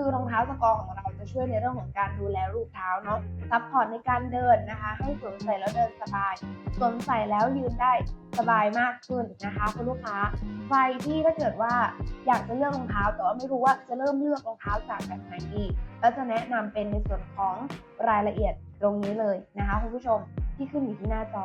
คือรองเท้าสกอร์ของเราจะช่วยในเรื่องของการดูแลรูปเท้าเนาะซัพพอร์ตในการเดินนะคะ ให้สวมใส่แล้วเดินสบายสวมใส่แล้วยืนได้สบายมากขึ้นนะคะคุณลูกค้าใครที่ถ้าเกิดว่าอยากจะเลือกรองเท้า แต่ว่าไม่รู้ว่าจะเริ่มเลือกรองเท้าจากแบบไหนดีก็จะแนะนำเป็นในส่วนของรายละเอียดตรงนี้เลยนะคะคุณผู้ชมที่ขึ้นอยู่ที่หน้าจอ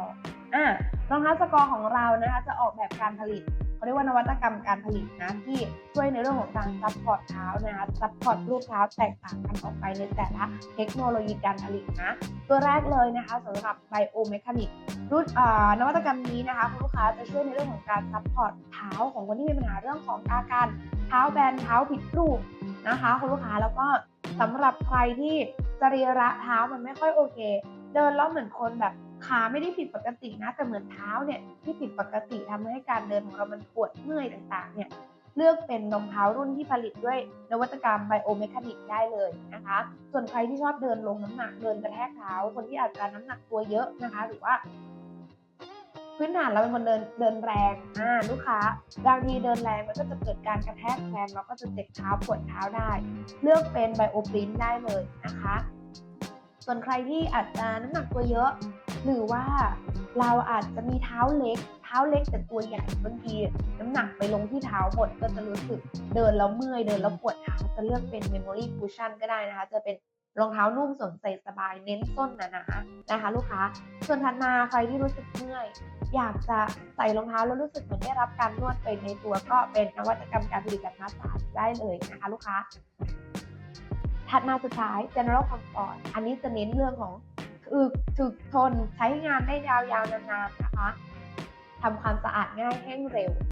อ่ารองเท้าสกอร์ของเรานะคะจะออกแบบการผลิต เขาเรียกว่านวัตกรรมการผลิตนะที่ช่วยในเรื่องของการซัพพอร์ตเท้านะคะซัพพอร์ตรูปเท้าแตกต่างกันออกไปในแต่ละเทคโนโลยีการผลิตนะ ตัวแรกเลยนะคะสำหรับไบโอเมคานิกรุ่นนวัตกรรมนี้นะคะคุณลูกค้าจะช่วยในเรื่องของการซัพพอร์ตเท้าของคนที่มีปัญหาเรื่องของอาการเท้าแบนเท้าผิดรูปนะคะคุณลูกค้าแล้วก็สำหรับใครที่สรีระเท้ามันไม่ค่อยโอเค เดินแล้วเหมือนคนแบบ ขาไม่ได้ผิดปกตินะ แต่เหมือนเท้าเนี่ยที่ผิดปกติทำให้การเดินของเรามันปวดเมื่อยต่างๆ เนี่ยเลือกเป็นรองเท้ารุ่นที่ผลิตด้วยนวัตกรรมไบโอเมคานิกได้เลยนะคะ ส่วนใครที่ชอบเดินลงน้ำหนักเดินกระแทกเท้า คนที่อาจจะน้ำหนักตัวเยอะนะคะ หรือว่า พื้นฐานเราเป็นคนเดินเดินแรงอ่าลูกค้าบางทีเดินแรงมันก็จะเกิดการกระแทกแรงเราก็จะเจ็บเท้าปวดเท้าได้ เลือกเป็นไบโอปรินได้เลยนะคะ ส่วนใครที่อาจจะน้ำหนักตัวเยอะ หรือว่าเราอาจจะมีเท้าเล็ก เท้าเล็กแต่ตัวใหญ่บางทีน้ำหนักไปลงที่เท้าหมดก็จะรู้สึกเดินแล้วเมื่อยเดินแล้วปวดเท้าจะเลือกเป็น Memory Cushion ก็ได้นะคะ จะเป็นรองเท้านุ่มสวมใส่สบายเน้นส้นหนาๆนะคะ ลูกค้า ส่วนถัดมาใครที่รู้สึกเมื่อย อยากจะใส่รองเท้าแล้วรู้สึกเหมือนได้รับการนวดไปในตัวก็เป็นนวัตกรรมการผลิตแบบมาสาจได้เลยนะคะ ลูกค้า ถัดมาสุดท้าย general comfort อันนี้จะเน้นเรื่องของ อึกถึกทนใช้งานได้ยาวๆนานๆนะคะทำความสะอาดง่ายแห้งเร็ว